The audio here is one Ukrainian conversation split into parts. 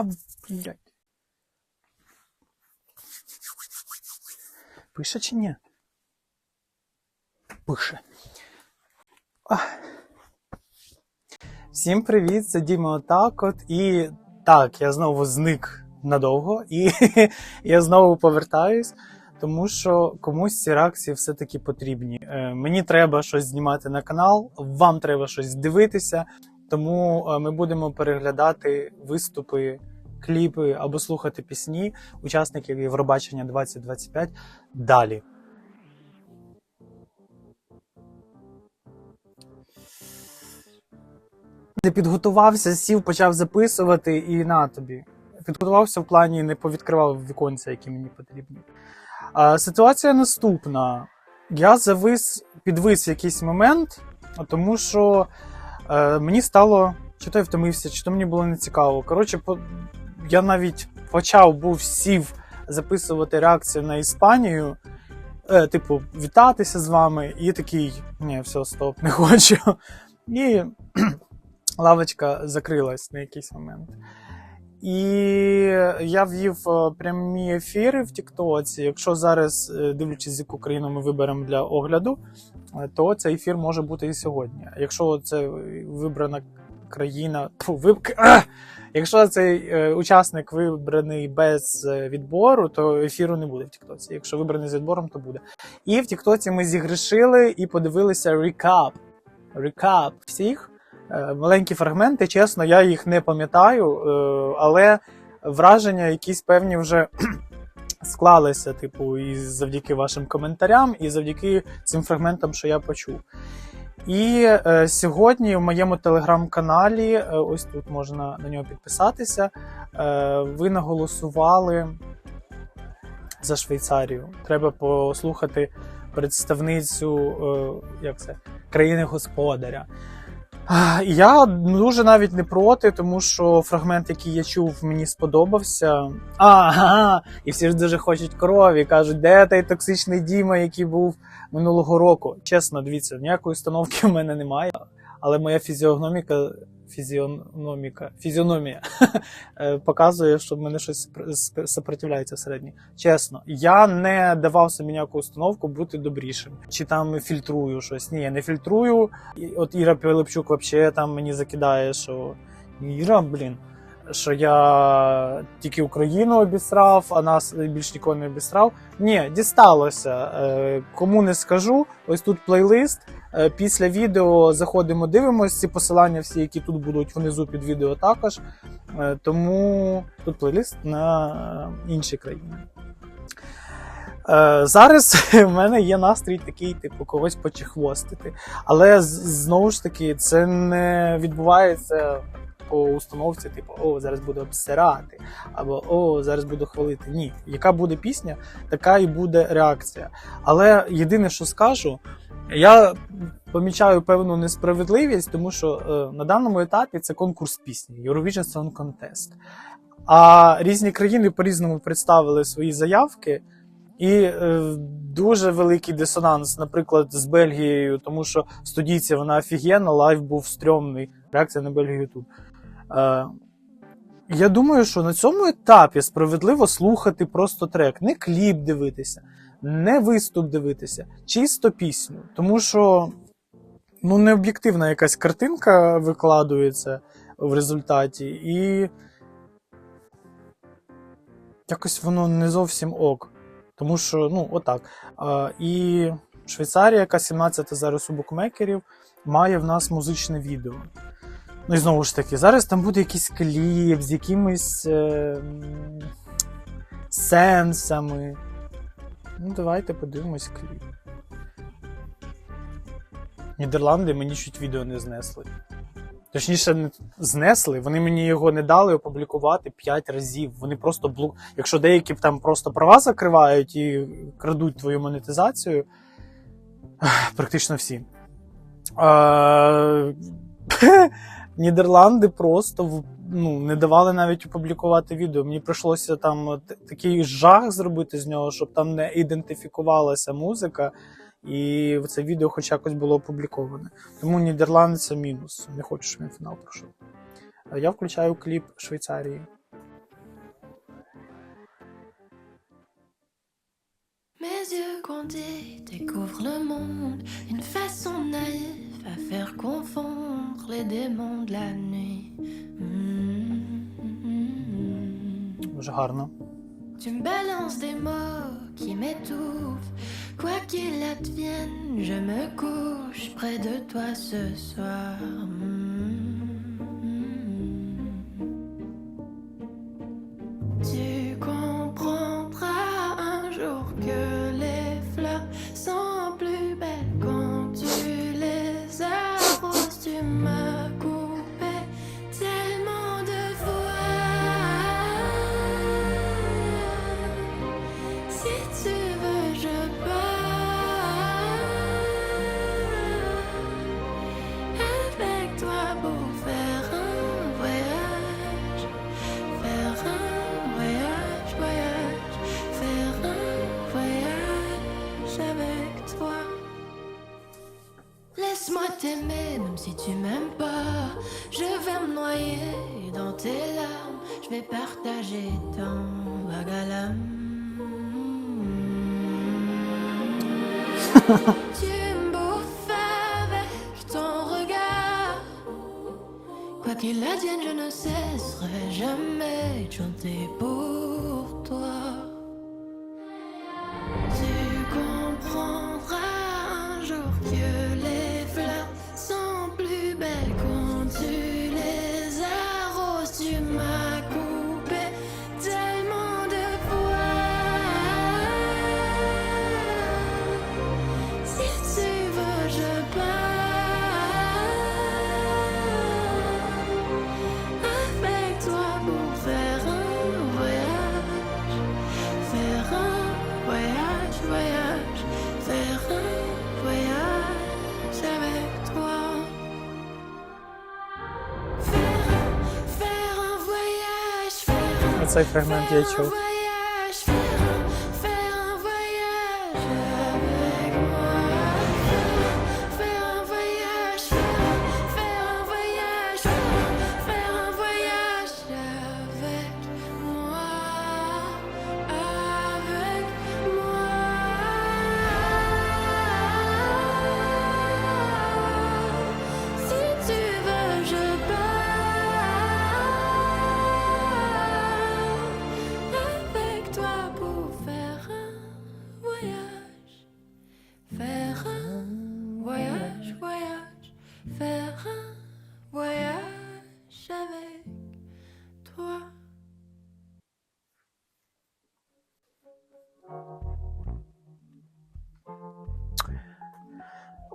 Та, блядь. Пише чи ні? Пише. Ах. Всім привіт, це Діма Отак от. І так, я знову зник надовго, і я знову повертаюсь, тому що комусь ці реакції все-таки потрібні. Е, Мені треба щось знімати на канал, вам треба щось дивитися, тому е, ми будемо переглядати виступи, кліпи або слухати пісні учасників Євробачення 2025 далі. Не підготувався, сів, почав записувати і на тобі. Підготувався в плані, не повідкривав віконця, які мені потрібні. А, ситуація наступна. Я завис, підвис якийсь момент, тому що е, мені стало, чи то я втомився, чи то мені було нецікаво. Коротше, по, я навіть почав був сів записувати реакцію на Іспанію. Е, типу, вітатися з вами, і такий, ні, все, стоп, не хочу. І лавочка закрилась на якийсь момент. І я ввів е, прямі ефіри в Тіктоці. Якщо зараз, е, дивлячись, яку країну ми виберемо для огляду, е, то цей ефір може бути і сьогодні. Якщо це вибрана країна, тьфу, виб... Якщо цей е, учасник вибраний без е, відбору, то ефіру не буде в Тіктоці. Якщо вибраний з відбором, то буде. І в Тіктоці ми зігрішили і подивилися рекап. Рекап всіх. Е, Маленькі фрагменти, чесно, я їх не пам'ятаю, але враження якісь певні вже склалися, типу, і завдяки вашим коментарям, і завдяки цим фрагментам, що я почув. І е, сьогодні в моєму телеграм-каналі, е, ось тут можна на нього підписатися, е, ви наголосували за Швейцарію. Треба послухати представницю е, як це, країни-господаря. А, Я дуже навіть не проти, тому що фрагмент, який я чув, мені сподобався. Ага, і всі ж дуже хочуть крові. Кажуть, де той токсичний Діма, який був минулого року. Чесно, дивіться, ніякої установки в мене немає. Але моя фізіогноміка, фізіономіка, фізіономія е, показує, що в мене щось сопротивляється всередині. Чесно, я не давав собі ніяку установку бути добрішим. Чи там фільтрую щось. Ні, я не фільтрую. І От Іра Пилипчук взагалі там мені закидає, що Іра, блін. Що я тільки Україну обісрав, а нас більш нікого не обісрав. Ні, дісталося. Е, Кому не скажу, ось тут плейлист. Е, Після відео заходимо, дивимося. Ці посилання, всі, які тут будуть внизу під відео, також. Е, Тому тут плейлист на інші країни. Зараз в мене є настрій такий, типу, когось почехвостити. Але знову ж таки, це не відбувається по установці, типу, о, зараз буду обсирати, або о, зараз буду хвалити. Ні, яка буде пісня, така і буде реакція. Але єдине, що скажу, я помічаю певну несправедливість, тому що е, на даному етапі це конкурс пісні Eurovision Song Contest. А різні країни по-різному представили свої заявки. І е, дуже великий дисонанс, наприклад, з Бельгією, тому що в студійці вона офігенна, лайв був стрьомний. Реакція на Бельгію тут. Е, я думаю, що на цьому етапі справедливо слухати просто трек, не кліп дивитися, не виступ дивитися, чисто пісню. Тому що ну, не якась картинка викладується в результаті, і якось воно не зовсім ок. Тому що, ну, отак. А, і Швейцарія, яка 17 зараз у букмекерів, має в нас музичне відео. Ну і знову ж таки, зараз там буде якийсь кліп з якимись е, сенсами. Ну, давайте подивимось кліп. Нідерланди мені чуть відео не знесли. Точніше, не знесли, вони мені його не дали опублікувати 5 разів. Вони просто блок. Якщо деякі там просто права закривають і крадуть твою монетизацію, практично всі. А, Нідерланди просто ну, не давали навіть опублікувати відео. Мені прийшлося там такий жах зробити з нього, щоб там не ідентифікувалася музика, і це відео хоч якось було опубліковане. Тому Нідерланди це мінус. Не хочу, щоб він фінал пройшов. Я включаю кліп Швейцарії. Mes yeux découvrent le monde façon naïve. à faire confondre les démons de la nuit. Mm-hmm. Tu me balances des mots qui m'étouffent. Quoi qu'il advienne, je me couche près de toi ce soir. Hmm. Je vais partager ton l'âme. tu me bouffes avec ton regard. Quoi qu'il advienne, je ne cesserai jamais de chanter pour toi. wracaj fragment jajciów.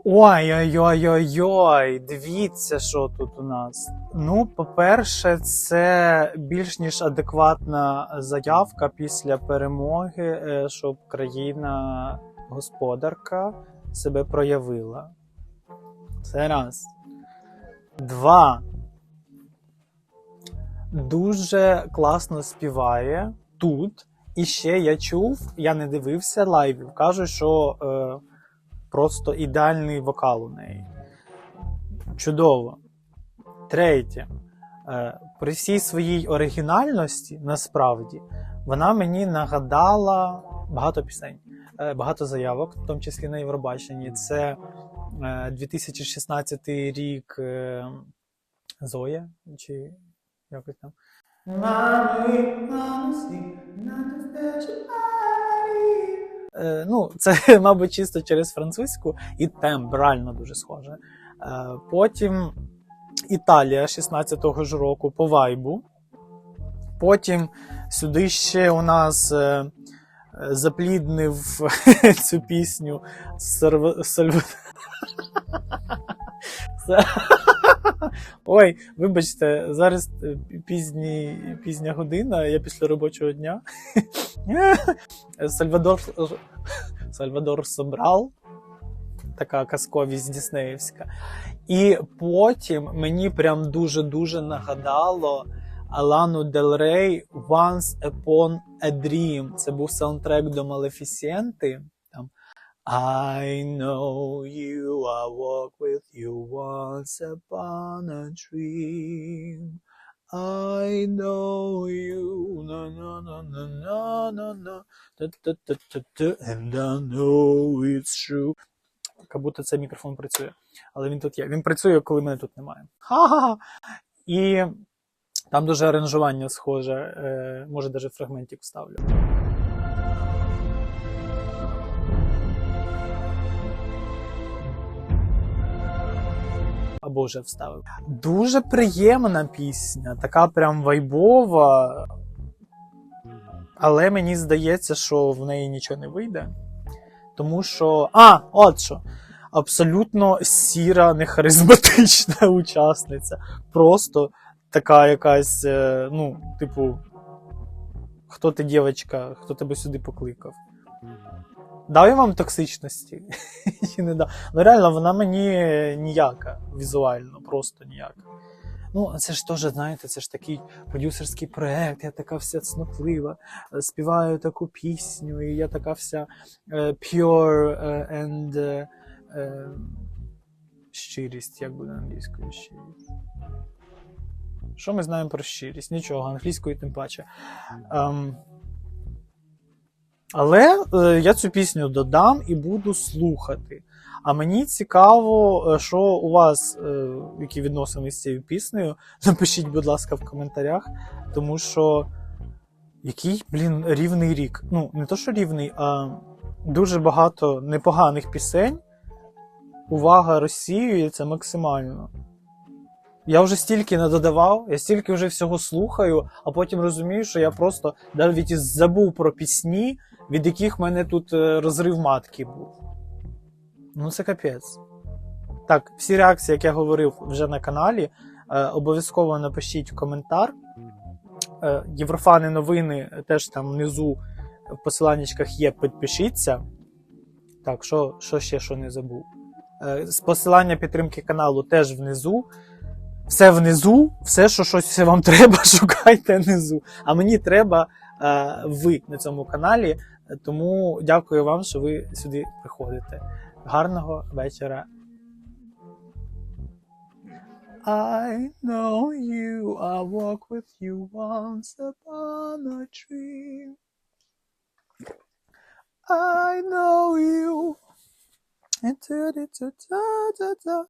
Ой-ой-ой-ой-ой, дивіться, що тут у нас. Ну, по-перше, це більш ніж адекватна заявка після перемоги, е, щоб країна господарка себе проявила. Це раз. Два. Дуже класно співає тут. І ще я чув, я не дивився лайвів. Кажуть, що е, просто ідеальний вокал у неї. Чудово. Третє. Е, при всій своїй оригінальності, насправді, вона мені нагадала багато пісень, е, багато заявок, в тому числі на Євробаченні. Це е, 2016 рік е, Зоя, чи якось там. Е, ну, це, мабуть, чисто через французьку, і темп реально дуже схоже. Е, потім Італія 16-го ж року по вайбу. Потім сюди ще у нас е, е, запліднив цю пісню Сарва... Ой, вибачте, зараз е, пізні, пізня година, я після робочого дня. Сальвадор, Сальвадор Собрал, така казковість Діснеївська. І потім мені прям дуже-дуже нагадало Алану Дел Рей Once Upon a Dream. Це був саундтрек до Малефісієнти. Там I know I with you once upon a dream. I know you, na na na na na na na, та та та та та and I know it's true. Як будто цей мікрофон працює, але він тут є. Він працює, коли мене тут немає. Ха-ха-ха! І там дуже аранжування схоже, е, може навіть фрагментик вставлю. Або вже вставив. Дуже приємна пісня, така прям вайбова. Але мені здається, що в неї нічого не вийде. Тому що. А, от що. Абсолютно сіра, нехаризматична учасниця. Просто така якась, е, ну, типу, хто ти, дівчинка, хто тебе сюди покликав? Дав я вам токсичності? Чи не дав? Ну реально, вона мені ніяка візуально, просто ніяка. Ну, це ж теж, знаєте, це ж такий продюсерський проект, я така вся цнотлива, е, співаю таку пісню, і я така вся е, pure е, and е, е, щирість, як буде англійською щирість. Що ми знаємо про щирість? Нічого, англійською тим паче. Ем, але е, я цю пісню додам і буду слухати. А мені цікаво, е, що у вас, е, які відносини з цією піснею. Напишіть, будь ласка, в коментарях, тому що який, блін, рівний рік. Ну, не то, що рівний, а дуже багато непоганих пісень. Увага розсіюється максимально. Я вже стільки не додавав, я стільки вже всього слухаю, а потім розумію, що я просто навіть забув про пісні, від яких в мене тут е, розрив матки був. Ну, це капець. Так, всі реакції, як я говорив вже на каналі, е, обов'язково напишіть коментар. Е, Єврофани новини теж там внизу в посиланнячках є, підпишіться. Так, що, що ще що не забув? З посилання підтримки каналу теж внизу. Все внизу, все, що щось вам треба, шукайте внизу. А мені треба е, ви на цьому каналі. Тому дякую вам, що ви сюди приходите. Гарного вечора. I know you, I walk with you once upon a dream. I know you. And da da da da da.